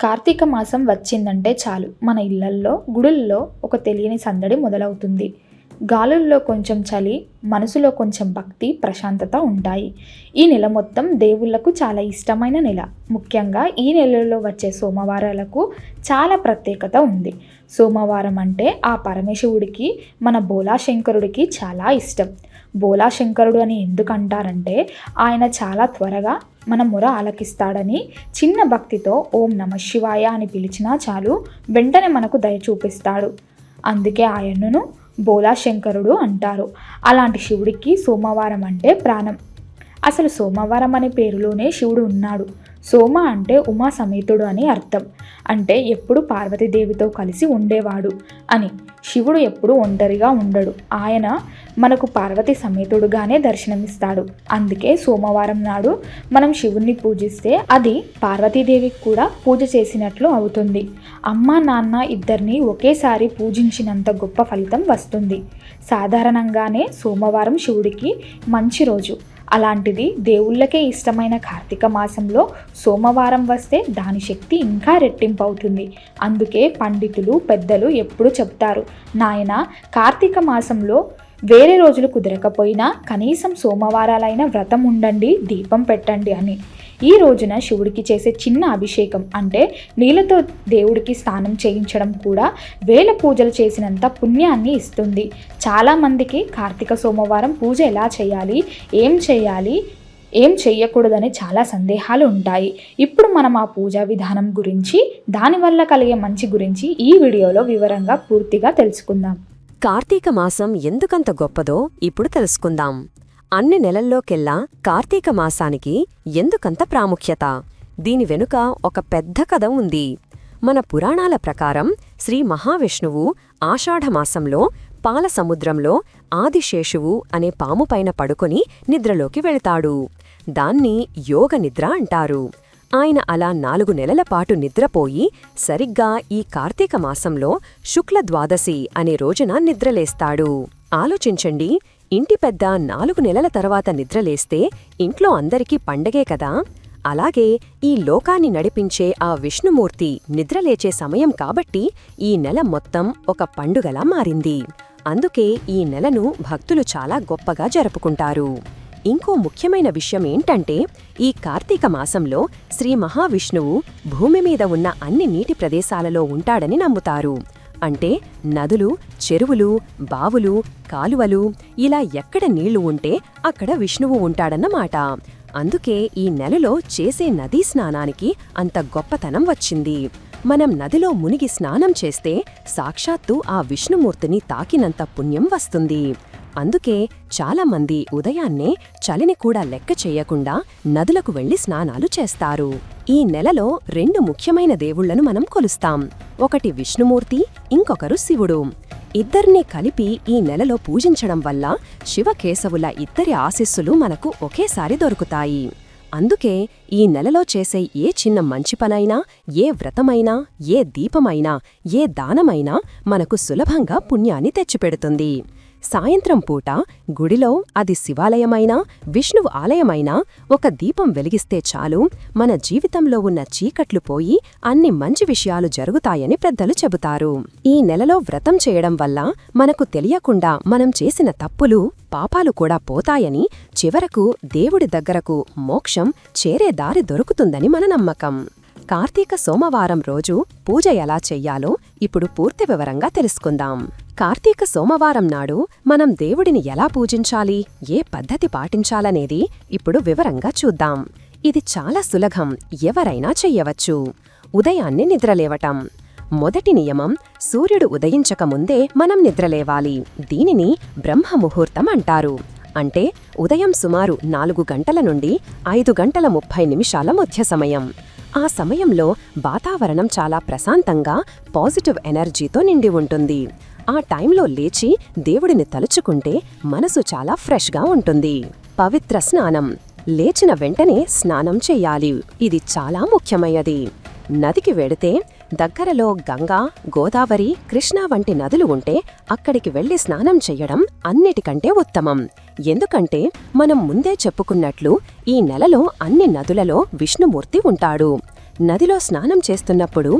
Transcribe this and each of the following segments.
కార్తీక మాసం వచ్చిందంటే చాలు. మన ఇళ్ళల్లో గుడుల్లో ఒక తెలియని సందడి మొదలవుతుంది. గాలుల్లో కొంచెం చలి మనసులో కొంచెం భక్తి ప్రశాంతత ఉంటాయి. ఈ నెల మొత్తం దేవుళ్ళకు చాలా ఇష్టమైన నెల. ముఖ్యంగా ఈ నెలలో వచ్చే సోమవారాలకు చాలా ప్రత్యేకత ఉంది. సోమవారం అంటే ఆ పరమేశ్వరుడికి మన బోలాశంకరుడికి చాలా ఇష్టం. బోలాశంకరుడు అని ఎందుకంటారంటే ఆయన చాలా త్వరగా మన మొర ఆలకిస్తాడని చిన్న భక్తితో ఓం నమ శివాయ అని పిలిచినా చాలు వెంటనే మనకు దయ చూపిస్తాడు. అందుకే ఆయనను బోలాశంకరుడు అంటారు. అలాంటి శివుడికి సోమవారం అంటే ప్రాణం. అసలు సోమవారం అనే పేరులోనే శివుడు ఉన్నాడు. సోమ అంటే ఉమా సమేతుడు అని అర్థం. అంటే ఎప్పుడు పార్వతీదేవితో కలిసి ఉండేవాడు అని. శివుడు ఎప్పుడు ఒంటరిగా ఉండడు. ఆయన మనకు పార్వతి సమేతుడుగానే దర్శనమిస్తాడు. అందుకే సోమవారం నాడు మనం శివుణ్ణి పూజిస్తే అది పార్వతీదేవికి కూడా పూజ చేసినట్లు అవుతుంది. అమ్మ నాన్న ఇద్దరిని ఒకేసారి పూజించినంత గొప్ప ఫలితం వస్తుంది. సాధారణంగానే సోమవారం శివుడికి మంచి రోజు. అలాంటిది దేవుళ్ళకే ఇష్టమైన కార్తీక మాసంలో సోమవారం వస్తే దాని శక్తి ఇంకా రెట్టింపు అవుతుంది అందుకే పండితులు పెద్దలు ఎప్పుడు చెప్తారు నాయన కార్తీక మాసంలో వేరే రోజులు కుదరకపోయినా కనీసం సోమవారాలైన వ్రతం ఉండండి దీపం పెట్టండి అని. ఈ రోజున శివుడికి చేసే చిన్న అభిషేకం అంటే నీళ్ళతో దేవుడికి స్నానం చేయించడం కూడా వేల పూజలు చేసినంత పుణ్యాన్ని ఇస్తుంది. చాలామందికి కార్తీక సోమవారం పూజ ఎలా చేయాలి ఏం చేయాలి ఏం చేయకూడదనే చాలా సందేహాలు ఉంటాయి. ఇప్పుడు మనం ఆ పూజా విధానం గురించి దానివల్ల కలిగే మంచి గురించి ఈ వీడియోలో వివరంగా పూర్తిగా తెలుసుకుందాం. కార్తీక మాసం ఎందుకంత గొప్పదో ఇప్పుడు తెలుసుకుందాం. అన్ని నెలల్లోకెల్లా కార్తీక మాసానికి ఎందుకంత ప్రాముఖ్యత? దీని వెనుక ఒక పెద్ద కథ ఉంది. మన పురాణాల ప్రకారం శ్రీ మహావిష్ణువు ఆషాఢమాసంలో పాలసముద్రంలో ఆదిశేషువు అనే పాముపైన పడుకొని నిద్రలోకి వెళతాడు. దాన్ని యోగ నిద్ర అంటారు. ఆయన అలా నాలుగు నెలల పాటు నిద్రపోయి సరిగ్గా ఈ కార్తీక మాసంలో శుక్ల ద్వాదశి అనే రోజున నిద్రలేస్తాడు. ఆలోచించండి ఇంటి పెద్ద నాలుగు నెలల తర్వాత నిద్రలేస్తే ఇంట్లో అందరికీ పండగే కదా. అలాగే ఈ లోకాన్ని నడిపించే ఆ విష్ణుమూర్తి నిద్రలేచే సమయం కాబట్టి ఈ నెల మొత్తం ఒక పండుగలా మారింది. అందుకే ఈ నెలను భక్తులు చాలా గొప్పగా జరుపుకుంటారు. ఇంకో ముఖ్యమైన విషయం ఏంటంటే ఈ కార్తీక మాసంలో శ్రీ మహావిష్ణువు భూమి మీద ఉన్న అన్ని నీటి ప్రదేశాలలో ఉంటాడని నమ్ముతారు. అంటే నదులు చెరువులు బావులు కాలువలు ఇలా ఎక్కడ నీళ్ళు ఉంటే అక్కడ విష్ణువు ఉంటాడన్నమాట. అందుకే ఈ నెలలో చేసే నదీ స్నానానికి అంత గొప్పతనం వచ్చింది. మనం నదిలో మునిగి స్నానం చేస్తే సాక్షాత్తు ఆ విష్ణుమూర్తిని తాకినంత పుణ్యం వస్తుంది. అందుకే చాలామంది ఉదయాన్నే చలిని కూడా లెక్క చేయకుండా నదులకు వెళ్ళి స్నానాలు చేస్తారు. ఈ నెలలో రెండు ముఖ్యమైన దేవుళ్ళను మనం కొలుస్తాం. ఒకటి విష్ణుమూర్తి ఇంకొకరు శివుడు. ఇద్దరినీ కలిపి ఈ నెలలో పూజించడం వల్ల శివకేశవుల ఇద్దరి ఆశీస్సులు మనకు ఒకేసారి దొరుకుతాయి. అందుకే ఈ నెలలో చేసే ఏ చిన్న మంచి పనైనా ఏ వ్రతమైనా ఏ దీపమైనా ఏ దానమైనా మనకు సులభంగా పుణ్యాన్ని తెచ్చిపెడుతుంది. సాయంత్రం పూట గుడిలో అది శివాలయమైనా విష్ణువు ఆలయమైనా ఒక దీపం వెలిగిస్తే చాలు. మన జీవితంలో ఉన్న చీకట్లు పోయి అన్ని మంచి విషయాలు జరుగుతాయని పెద్దలు చెబుతారు. ఈ నెలలో వ్రతం చేయడం వల్ల మనకు తెలియకుండా మనం చేసిన తప్పులు పాపాలు కూడా పోతాయని చివరకు దేవుడి దగ్గరకు మోక్షం చేరే దారి దొరుకుతుందని మన నమ్మకం. కార్తీక సోమవారం రోజు పూజ ఎలా చెయ్యాలో ఇప్పుడు పూర్తి వివరంగా తెలుసుకుందాం. కార్తీక సోమవారం నాడు మనం దేవుడిని ఎలా పూజించాలి ఏ పద్ధతి పాటించాలనేది ఇప్పుడు వివరంగా చూద్దాం. ఇది చాలా సులభం ఎవరైనా చెయ్యవచ్చు. ఉదయాన్నే నిద్రలేవటం. మొదటి నియమం సూర్యుడు ఉదయించకముందే మనం నిద్రలేవాలి. దీనిని బ్రహ్మముహూర్తం అంటారు. అంటే ఉదయం సుమారు నాలుగు గంటల నుండి ఐదు గంటల ముప్పై నిమిషాల మధ్య సమయం. ఆ సమయంలో వాతావరణం చాలా ప్రశాంతంగా పాజిటివ్ ఎనర్జీతో నిండి ఉంటుంది. ఆ టైంలో లేచి దేవుడిని తలుచుకుంటే మనసు చాలా ఫ్రెష్గా ఉంటుంది. పవిత్ర స్నానం. లేచిన వెంటనే స్నానం చెయ్యాలి ఇది చాలా ముఖ్యమైనది. నదికి వెడితే దగ్గరలో గంగా గోదావరి కృష్ణా వంటి నదులు ఉంటే అక్కడికి వెళ్ళి స్నానం చెయ్యడం అన్నిటికంటే ఉత్తమం. ఎందుకంటే మనం ముందే చెప్పుకున్నట్లు ఈ నెలలో అన్ని నదులలో విష్ణుమూర్తి ఉంటాడు. నదిలో స్నానం చేస్తున్నప్పుడు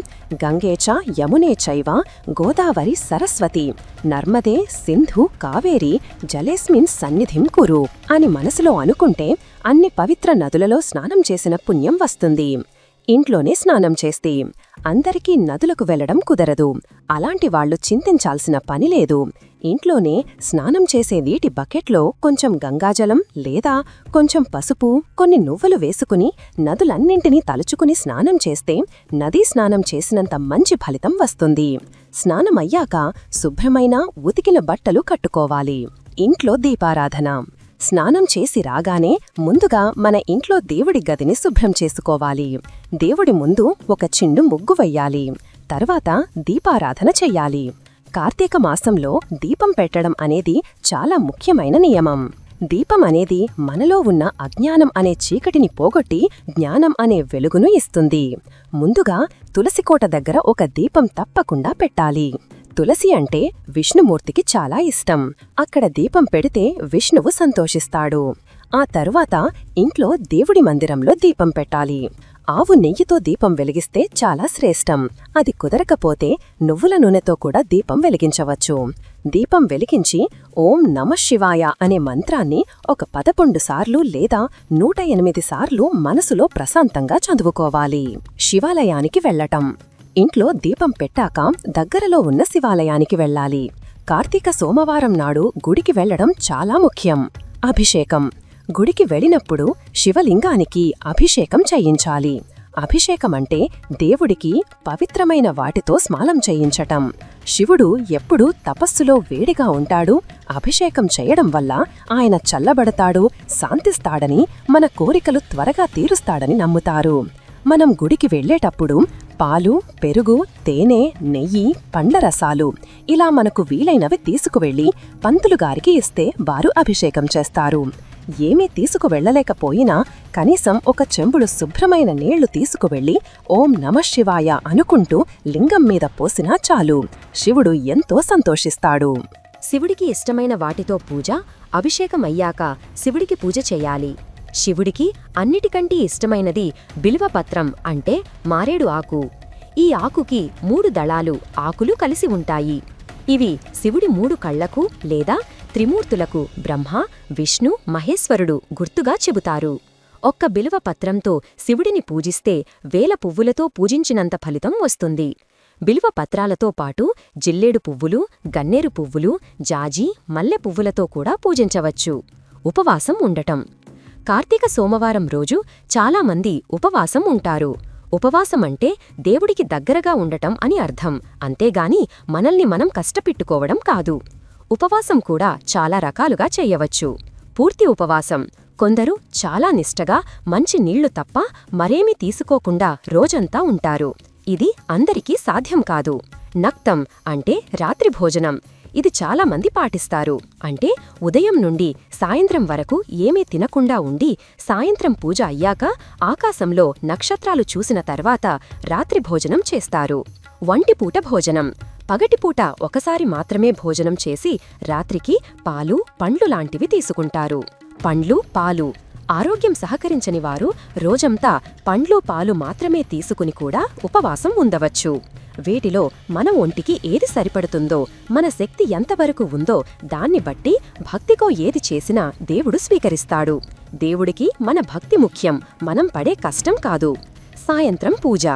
గంగేచ యమునే చైవ గోదావరి సరస్వతి నర్మదే సింధు కావేరి జలేస్మిన్ సన్నిధిం కురు అని మనసులో అనుకుంటే అన్ని పవిత్ర నదులలో స్నానం చేసిన పుణ్యం వస్తుంది. ఇంట్లోనే స్నానం చేస్తే అందరికీ నదులకు వెళ్ళడం కుదరదు. అలాంటి వాళ్ళు చింతించాల్సిన పని లేదు. ఇంట్లోనే స్నానం చేసే నీటి బకెట్లో కొంచెం గంగాజలం లేదా కొంచెం పసుపు కొన్ని నువ్వులు వేసుకుని నదులన్నింటినీ తలుచుకుని స్నానం చేస్తే నదీ స్నానం చేసినంత మంచి ఫలితం వస్తుంది. స్నానమయ్యాక శుభ్రమైన ఉతికిన బట్టలు కట్టుకోవాలి. ఇంట్లో దీపారాధన. స్నానం చేసి రాగానే ముందుగా మన ఇంట్లో దేవుడి గదిని శుభ్రం చేసుకోవాలి. దేవుడి ముందు ఒక చిండు ముగ్గు వెయ్యాలి. తర్వాత దీపారాధన చెయ్యాలి. కార్తీక మాసంలో దీపం పెట్టడం అనేది చాలా ముఖ్యమైన నియమం. దీపం అనేది మనలో ఉన్న అజ్ఞానం అనే చీకటిని పోగొట్టి జ్ఞానం అనే వెలుగును ఇస్తుంది. ముందుగా తులసికోట దగ్గర ఒక దీపం తప్పకుండా పెట్టాలి. తులసి అంటే విష్ణుమూర్తికి చాలా ఇష్టం. అక్కడ దీపం పెడితే విష్ణువు సంతోషిస్తాడు. ఆ తరువాత ఇంట్లో దేవుడి మందిరంలో దీపం పెట్టాలి. ఆవు నెయ్యితో దీపం వెలిగిస్తే చాలా శ్రేష్టం. అది కుదరకపోతే నువ్వుల నూనెతో కూడా దీపం వెలిగించవచ్చు. దీపం వెలిగించి ఓం నమశివాయ అనే మంత్రాన్ని ఒక పదకొండు సార్లు లేదా నూట ఎనిమిది సార్లు మనసులో ప్రశాంతంగా చదువుకోవాలి. శివాలయానికి వెళ్ళటం ఇంట్లో దీపం పెట్టాక దగ్గరలో ఉన్న శివాలయానికి వెళ్ళాలి. కార్తీక సోమవారం నాడు గుడికి వెళ్ళడం చాలా ముఖ్యం. అభిషేకం. గుడికి వెళ్ళినప్పుడు శివలింగానికి అభిషేకం చేయించాలి. అభిషేకమంటే దేవుడికి పవిత్రమైన వాటితో స్నానం చేయించటం. శివుడు ఎప్పుడూ తపస్సులో వేడిగా ఉంటాడు. అభిషేకం చేయడం వల్ల ఆయన చల్లబడతాడు శాంతిస్తాడని మన కోరికలు త్వరగా తీరుస్తాడని నమ్ముతారు. మనం గుడికి వెళ్ళేటప్పుడు పాలు పెరుగు తేనె నెయ్యి పండ్ల రసాలు. ఇలా మనకు వీలైనవి తీసుకువెళ్ళి పంతులుగారికి ఇస్తే వారు అభిషేకం చేస్తారు. ఏమీ తీసుకువెళ్ళలేకపోయినా కనీసం ఒక చెంబుడు శుభ్రమైన నీళ్ళు తీసుకువెళ్ళి ఓం నమశివాయ అనుకుంటూ లింగం మీద పోసినా చాలు. శివుడు ఎంతో సంతోషిస్తాడు. శివుడికి ఇష్టమైన వాటితో పూజ అభిషేకం అయ్యాక శివుడికి పూజ చేయాలి. శివుడికి అన్నిటికంటే ఇష్టమైనది బిల్వపత్రం అంటే మారేడు ఆకు. ఈ ఆకుకి మూడు దళాలు ఆకులు కలిసి ఉంటాయి. ఇవి శివుడి మూడు కళ్ళకు లేదా త్రిమూర్తులకు బ్రహ్మ విష్ణు మహేశ్వరుడు గుర్తుగా చెబుతారు. ఒక్క బిలువ పత్రంతో శివుడిని పూజిస్తే వేల పువ్వులతో పూజించినంత ఫలితం వస్తుంది. బిలువ పత్రాలతో పాటు జిల్లేడు పువ్వులు గన్నేరు పువ్వులు జాజీ మల్లె పువ్వులతో కూడా పూజించవచ్చు. ఉపవాసం ఉండటం. కార్తీక సోమవారం రోజు చాలామంది ఉపవాసం ఉంటారు. ఉపవాసమంటే దేవుడికి దగ్గరగా ఉండటం అని అర్థం. అంతేగాని మనల్ని మనం కష్టపెట్టుకోవడం కాదు. ఉపవాసం కూడా చాలా రకాలుగా చెయ్యవచ్చు పూర్తి ఉపవాసం. కొందరు చాలా నిష్టగా మంచి నీళ్ళు తప్ప మరేమీ తీసుకోకుండా రోజంతా ఉంటారు. ఇది అందరికీ సాధ్యం కాదు. నక్తం అంటే రాత్రి భోజనం. ఇది చాలా మంది పాటిస్తారు. అంటే ఉదయం నుండి సాయంత్రం వరకు ఏమీ తినకుండా ఉండి సాయంత్రం పూజ అయ్యాక ఆకాశంలో నక్షత్రాలు చూసిన తర్వాత రాత్రి భోజనం చేస్తారు. వంటిపూట భోజనం. పగటిపూట ఒకసారి మాత్రమే భోజనం చేసి రాత్రికి పాలు పండ్లు లాంటివి తీసుకుంటారు. పండ్లు పాలు. ఆరోగ్యం సహకరించని వారు రోజంతా పండ్లు పాలు మాత్రమే తీసుకుని కూడా ఉపవాసం ఉండవచ్చు. వీటిలో మన ఒంటికి ఏది సరిపడుతుందో మన శక్తి ఎంతవరకు ఉందో దాన్ని బట్టి భక్తికో ఏది చేసినా దేవుడు స్వీకరిస్తాడు. దేవుడికి మన భక్తి ముఖ్యం మనం పడే కష్టం కాదు. సాయంత్రం పూజ.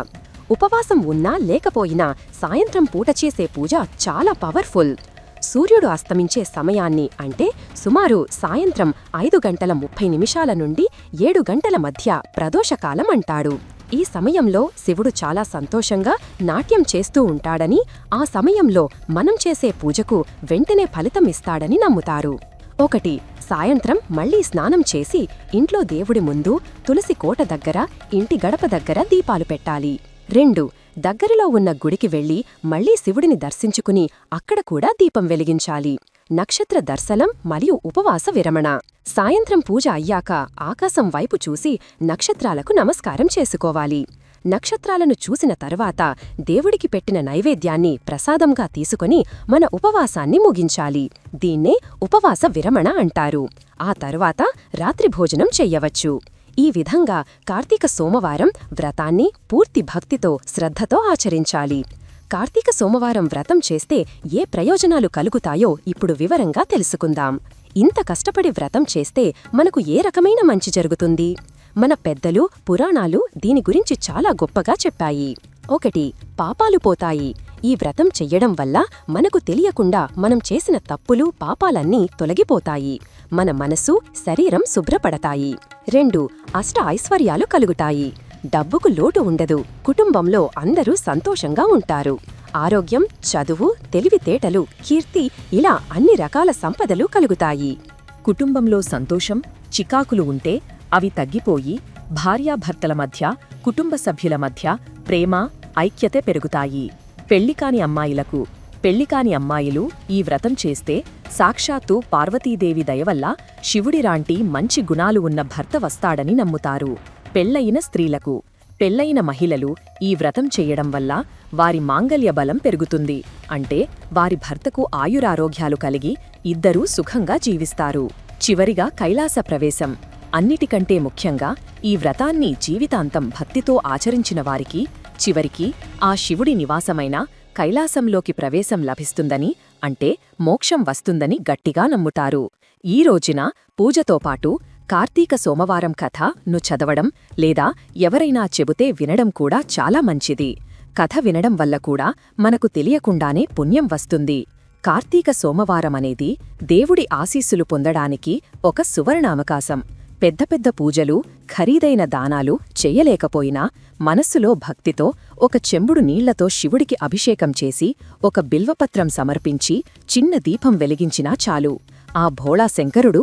ఉపవాసం ఉన్నా లేకపోయినా సాయంత్రం పూట చేసే పూజ చాలా పవర్ఫుల్. సూర్యుడు అస్తమించే సమయాన్ని అంటే సుమారు సాయంత్రం ఐదు గంటల ముప్పై నిమిషాల నుండి ఏడు గంటల మధ్య ప్రదోషకాలం అంటాడు. ఈ సమయంలో శివుడు చాలా సంతోషంగా నాట్యం చేస్తూ ఉంటాడని ఆ సమయంలో మనం చేసే పూజకు వెంటనే ఫలితం ఇస్తాడని నమ్ముతారు. ఒకటి సాయంత్రం మళ్ళీ స్నానం చేసి ఇంట్లో దేవుడి ముందు తులసి కోట దగ్గర ఇంటి గడప దగ్గర దీపాలు పెట్టాలి. రెండు దగ్గరలో ఉన్న గుడికి వెళ్ళి మళ్ళీ శివుడిని దర్శించుకుని అక్కడ కూడా దీపం వెలిగించాలి. నక్షత్ర దర్శనం మరియు ఉపవాస విరమణ. సాయంత్రం పూజ అయ్యాక ఆకాశం వైపు చూసి నక్షత్రాలకు నమస్కారం చేసుకోవాలి. నక్షత్రాలను చూసిన తర్వాత దేవుడికి పెట్టిన నైవేద్యాన్ని ప్రసాదంగా తీసుకుని మన ఉపవాసాన్ని ముగించాలి. దీన్నే ఉపవాస విరమణ అంటారు. ఆ తరువాత రాత్రి భోజనం చెయ్యవచ్చు ఈ విధంగా కార్తీక సోమవారం వ్రతాన్ని పూర్తి భక్తితో శ్రద్ధతో ఆచరించాలి. కార్తీక సోమవారం వ్రతం చేస్తే ఏ ప్రయోజనాలు కలుగుతాయో ఇప్పుడు వివరంగా తెలుసుకుందాం. ఇంత కష్టపడి వ్రతం చేస్తే మనకు ఏ రకమైన మంచి జరుగుతుంది? మన పెద్దలు పురాణాలు దీని గురించి చాలా గొప్పగా చెప్పాయి. ఒకటి పాపాలు పోతాయి. ఈ వ్రతం చెయ్యడం వల్ల మనకు తెలియకుండా మనం చేసిన తప్పులు పాపాలన్నీ తొలగిపోతాయి. మన మనసు శరీరం శుభ్రపడతాయి. రెండు అష్ట ఐశ్వర్యాలు కలుగుతాయి. డబ్బుకు లోటు ఉండదు. కుటుంబంలో అందరూ సంతోషంగా ఉంటారు. ఆరోగ్యం చదువు తెలివితేటలు కీర్తి ఇలా అన్ని రకాల సంపదలు కలుగుతాయి. కుటుంబంలో సంతోషం చికాకులు ఉంటే అవి తగ్గిపోయి భార్యాభర్తల మధ్య కుటుంబ సభ్యుల మధ్య ప్రేమ ఐక్యత పెరుగుతాయి. పెళ్ళికాని అమ్మాయిలకు పెళ్ళికాని అమ్మాయిలు ఈ వ్రతం చేస్తే సాక్షాత్తు పార్వతీదేవి దయవల్ల శివుడిరాంటి మంచి గుణాలు ఉన్న భర్త వస్తాడని నమ్ముతారు. పెళ్ళయిన స్త్రీలకు పెళ్ళయిన మహిళలు ఈ వ్రతం చేయడం వల్ల వారి మాంగల్య బలం పెరుగుతుంది. అంటే వారి భర్తకు ఆయురారోగ్యాలు కలిగి ఇద్దరూ సుఖంగా జీవిస్తారు. చివరిగా కైలాస ప్రవేశం. అన్నిటికంటే ముఖ్యంగా ఈ వ్రతాన్ని జీవితాంతం భక్తితో ఆచరించిన వారికి చివరికి ఆ శివుడి నివాసమైన కైలాసంలోకి ప్రవేశం లభిస్తుందని అంటే మోక్షం వస్తుందని గట్టిగా నమ్ముతారు. ఈ రోజున పూజతో పాటు కార్తీక సోమవారం కథ ను చదవడం లేదా ఎవరైనా చెబుతే వినడం కూడా చాలా మంచిది. కథ వినడం వల్ల కూడా మనకు తెలియకుండానే పుణ్యం వస్తుంది. కార్తీక సోమవారమనేది దేవుడి ఆశీస్సులు పొందడానికి ఒక సువర్ణావకాశం. పెద్ద పెద్ద పూజలు ఖరీదైన దానాలు చెయ్యలేకపోయినా మనస్సులో భక్తితో ఒక చెంబుడు నీళ్ళతో శివుడికి అభిషేకం చేసి ఒక బిల్వపత్రం సమర్పించి చిన్న దీపం వెలిగించినా చాలు. ఆ భోళా శంకరుడు